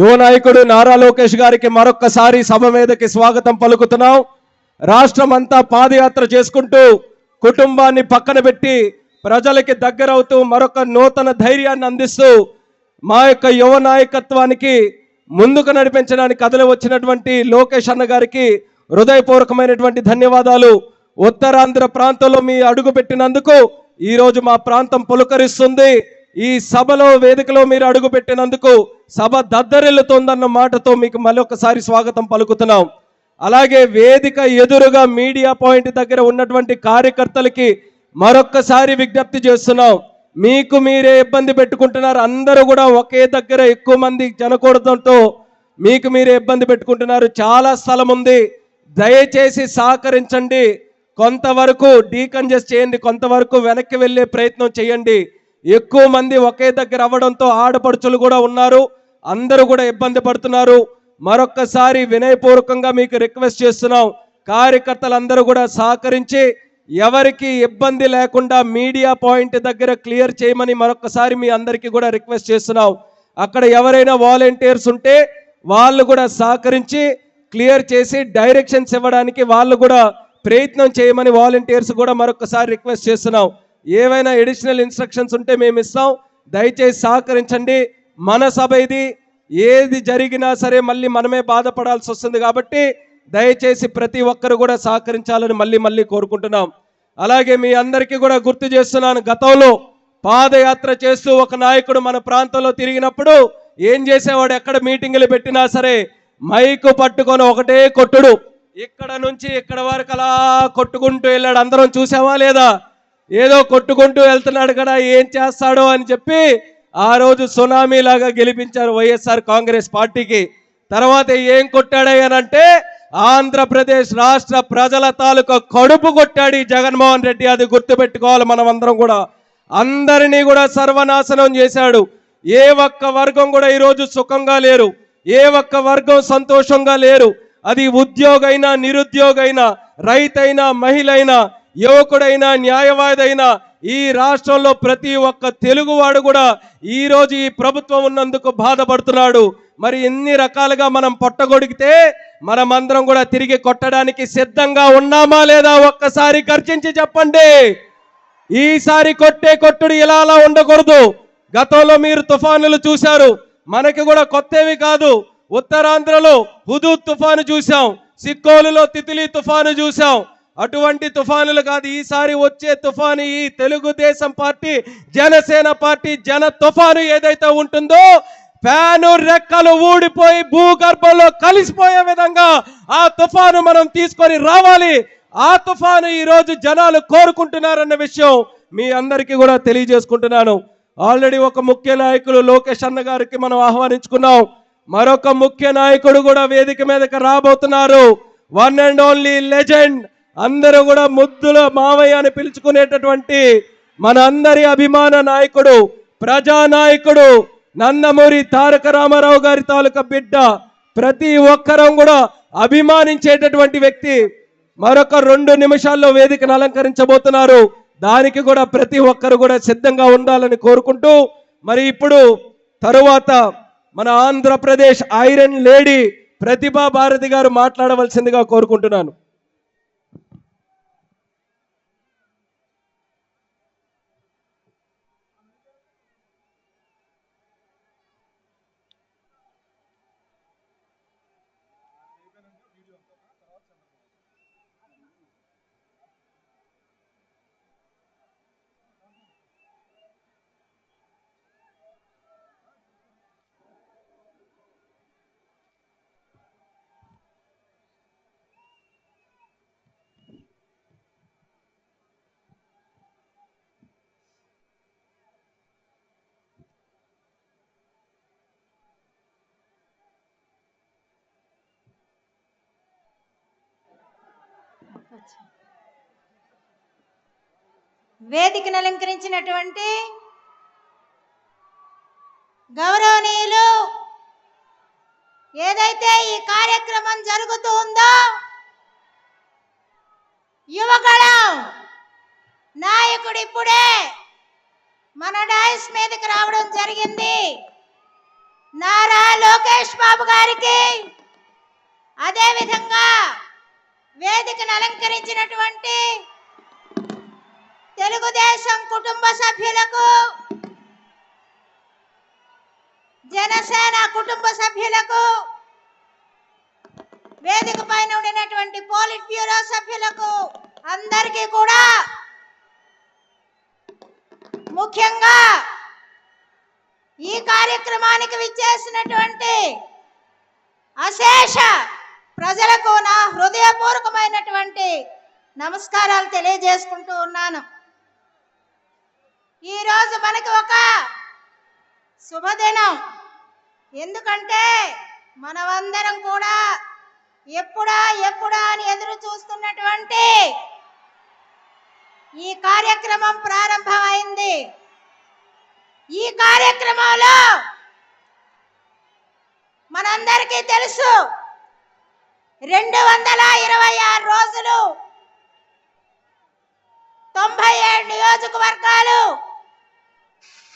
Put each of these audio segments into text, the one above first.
యువ నాయకుడు నారా లోకేష్ గారికి మరొక్కసారి సభ మీదకి స్వాగతం పలుకుతున్నాం. రాష్ట్రం అంతా పాదయాత్ర చేసుకుంటూ కుటుంబాన్ని పక్కన పెట్టి ప్రజలకి దగ్గరవుతూ మరొక నూతన ధైర్యాన్ని అందిస్తూ మా యొక్క యువ నాయకత్వానికి ముందుకు నడిపించడానికి కథలు వచ్చినటువంటి లోకేష్ అన్న గారికి హృదయపూర్వకమైనటువంటి ధన్యవాదాలు. ఉత్తరాంధ్ర ప్రాంతంలో మీ అడుగు పెట్టినందుకు ఈరోజు మా ప్రాంతం పులకరిస్తుంది. ఈ సభలో వేదికలో మీరు అడుగు పెట్టినందుకు సభ దద్దరిల్లుతోందన్న మాటతో మీకు మరొకసారి స్వాగతం పలుకుతున్నాం. అలాగే వేదిక ఎదురుగా మీడియా పాయింట్ దగ్గర ఉన్నటువంటి కార్యకర్తలకి మరొక్కసారి విజ్ఞప్తి చేస్తున్నాం. మీకు మీరే ఇబ్బంది పెట్టుకుంటున్నారు. అందరూ కూడా ఒకే దగ్గర ఎక్కువ మంది జనకూడదంతో మీకు మీరే ఇబ్బంది పెట్టుకుంటున్నారు. చాలా స్థలం ఉంది. దయచేసి సహకరించండి. కొంతవరకు డీకంజెస్ట్ చేయండి. కొంతవరకు వెనక్కి వెళ్ళే ప్రయత్నం చేయండి. ఎక్కువ మంది ఒకే దగ్గర అవ్వడంతో ఆడపడుచులు కూడా ఉన్నారు. అందరూ కూడా ఇబ్బంది పడుతున్నారు. మరొక్కసారి వినయపూర్వకంగా మీకు రిక్వెస్ట్ చేస్తున్నాం. కార్యకర్తలందరూ కూడా సహకరించి ఎవరికి ఇబ్బంది లేకుండా మీడియా పాయింట్ దగ్గర క్లియర్ చేయమని మరొకసారి మీ అందరికీ కూడా రిక్వెస్ట్ చేస్తున్నాం. అక్కడ ఎవరైనా వాలంటీర్స్ ఉంటే వాళ్ళు కూడా సహకరించి క్లియర్ చేసి డైరెక్షన్స్ ఇవ్వడానికి వాళ్ళు కూడా ప్రయత్నం చేయమని వాలంటీర్స్ కూడా మరొకసారి రిక్వెస్ట్ చేస్తున్నాం. ఏవైనా ఎడిషనల్ ఇన్స్ట్రక్షన్స్ ఉంటే మేము ఇస్తాం. దయచేసి సహకరించండి. మన సభ ఇది. ఏది జరిగినా సరే మళ్ళీ మనమే బాధపడాల్సి వస్తుంది కాబట్టి దయచేసి ప్రతి ఒక్కరు కూడా సహకరించాలని మళ్ళీ మళ్ళీ కోరుకుంటున్నాం. అలాగే మీ అందరికీ కూడా గుర్తు చేస్తున్నాను గతంలో పాదయాత్ర చేస్తూ ఒక నాయకుడు మన ప్రాంతంలో తిరిగినప్పుడు ఏం చేసేవాడు? ఎక్కడ మీటింగులు పెట్టినా సరే మైకు పట్టుకొని ఒకటే కొట్టుడు. ఇక్కడ నుంచి ఇక్కడ వరకు అలా కొట్టుకుంటూ వెళ్ళాడు. అందరం చూసామా లేదా? ఏదో కొట్టుకుంటూ వెళ్తున్నాడు కదా ఏం చేస్తాడో అని చెప్పి ఆ రోజు సునామీ లాగా గెలిపించారు వైఎస్ఆర్ కాంగ్రెస్ పార్టీకి. తర్వాత ఏం కొట్టాడయ్యానంటే ఆంధ్రప్రదేశ్ రాష్ట్ర ప్రజల తాలూకా కడుపు కొట్టాడు ఈ జగన్మోహన్ రెడ్డి. అది గుర్తుపెట్టుకోవాలి మనం అందరం కూడా. అందరినీ కూడా సర్వనాశనం చేశాడు. ఏ ఒక్క వర్గం కూడా ఈరోజు సుఖంగా లేరు. ఏ ఒక్క వర్గం సంతోషంగా లేరు. అది ఉద్యోగైనా నిరుద్యోగైనా రైతైనా మహిళైనా యువకుడైనా న్యాయవాదైనా ఈ రాష్ట్రంలో ప్రతి ఒక్క తెలుగువాడు కూడా ఈరోజు ఈ ప్రభుత్వం ఉన్నందుకు బాధపడుతున్నాడు. మరి ఎన్ని రకాలుగా మనం పొట్టగొడిగితే మనమందరం కూడా తిరిగి కొట్టడానికి సిద్ధంగా ఉన్నామా లేదా ఒక్కసారి గర్జించి చెప్పండి. ఈసారి కొట్టే కొట్టుడు ఇలా అలా ఉండకూడదు. గతంలో మీరు తుఫానులు చూశారు. మనకి కూడా కొత్తవి కాదు. ఉత్తరాంధ్రలో హుదూద్ తుఫాను చూసాం సిక్కోలులో తితిలి తుఫాను చూసాం అటువంటి తుఫానులు కాదు ఈసారి వచ్చే తుఫాను ఈ తెలుగుదేశం పార్టీ జనసేన పార్టీ జన తుఫాను ఏదైతే ఉంటుందో ఫ్యాను రెక్కలు ఊడిపోయి భూగర్భంలో కలిసిపోయే విధంగా ఆ తుఫాను మనం తీసుకొని రావాలి. ఆ తుఫాను ఈరోజు జనాలు కోరుకుంటున్నారన్న విషయం మీ అందరికీ కూడా తెలియజేసుకుంటున్నాను. ఆల్రెడీ ఒక ముఖ్య నాయకులు లోకేష్ అన్న గారికి మనం ఆహ్వానించుకున్నాం. మరొక ముఖ్య నాయకుడు కూడా వేదిక మీదకి రాబోతున్నారు. వన్ అండ్ ఓన్లీ లెజెండ్ అందరూ కూడా ముద్దుల మావయ్య అని పిలుచుకునేటటువంటి మన అందరి అభిమాన నాయకుడు ప్రజానాయకుడు నందమూరి తారక రామారావు గారి తాలూకా బిడ్డ. ప్రతి ఒక్కరం కూడా అభిమానించేటటువంటి వ్యక్తి మరొక రెండు నిమిషాల్లో వేదికను అలంకరించబోతున్నారు. దానికి కూడా ప్రతి ఒక్కరు కూడా సిద్ధంగా ఉండాలని కోరుకుంటూ మరి ఇప్పుడు తరువాత మన ఆంధ్రప్రదేశ్ ఐరన్ లేడీ ప్రతిభా భారతి గారు మాట్లాడవలసిందిగా కోరుకుంటున్నాను. వేదికను అలంకరించినటువంటి గౌరవనీయులు ఏదైతే ఈ కార్యక్రమం జరుగుతూ ఉందో యువగళం నాయకుడు ఇప్పుడే మన డాయిస్ మీదకి రావడం జరిగింది. నారా లోకేష్ బాబు గారికి అదే విధంగా వేదికను అలంకరించినటువంటి తెలుగుదేశం కుటుంబ సభ్యులకు జనసేన కుటుంబ సభ్యులకు వేదిక పైన ఉండినటువంటి పోలిట్ బ్యూరో సభ్యులకు అందరికీ కూడా ముఖ్యంగా ఈ కార్యక్రమానికి విచ్చేసినటువంటి అశేష ప్రజలకు నా హృదయపూర్వకమైనటువంటి నమస్కారాలు తెలియజేసుకుంటూ ఉన్నాను. ఈరోజు మనకి ఒక శుభదినం. ఎందుకంటే మనమందరం కూడా ఎప్పుడా ఎప్పుడా అని ఎదురు చూస్తున్నటువంటి ఈ కార్యక్రమం ప్రారంభమైంది. ఈ కార్యక్రమంలో మనందరికీ తెలుసు రెండు వందల ఇరవై ఆరు రోజులు తొంభై ఏడు నియోజకవర్గాలు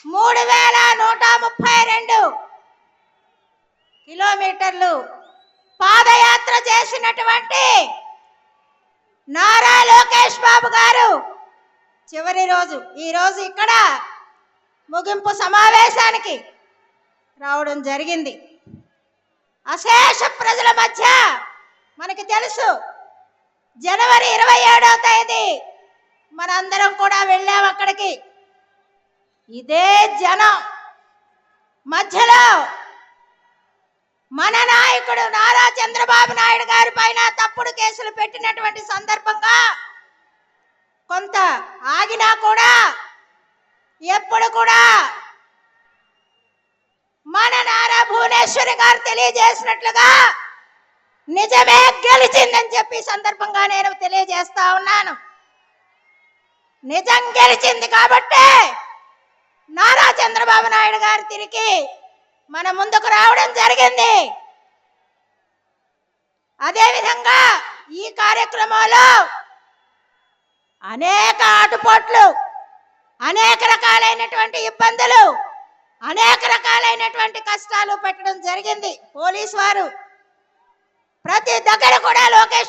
మూడు వేల నూట ముప్పై రెండు కిలోమీటర్లు పాదయాత్ర చేసినటువంటి నారా లోకేష్ బాబు గారు చివరి రోజు ఈ రోజు ఇక్కడ ముగింపు సమావేశానికి రావడం జరిగింది. అశేష ప్రజల మధ్య మనకి తెలుసు. జనవరి ఇరవై ఏడవ తేదీ మనందరం కూడా వెళ్ళాం అక్కడికి. ఇదే జనం. మధ్యలో మన నాయకుడు నారా చంద్రబాబు నాయుడు గారి పైన తప్పుడు కేసులు పెట్టినటువంటి సందర్భంగా కొంత ఆగినా కూడా ఎప్పుడు కూడా మన నారా భువనేశ్వరి గారు తెలియజేసినట్లుగా నిజమే గెలిచిందని చెప్పి సందర్భంగా నేను తెలియజేస్తా ఉన్నాను. నిజం గెలిచింది కాబట్టే నారా చంద్రబాబు నాయుడు గారు తిరిగి మన ముందుకు రావడం జరిగింది. అదేవిధంగా ఈ కార్యక్రమంలో అనేక ఆటుపోట్లు అనేక రకాలైనటువంటి ఇబ్బందులు అనేక రకాలైనటువంటి కష్టాలు పెట్టడం జరిగింది. పోలీసు వారు ప్రతి దగ్గర కూడా లోకేష్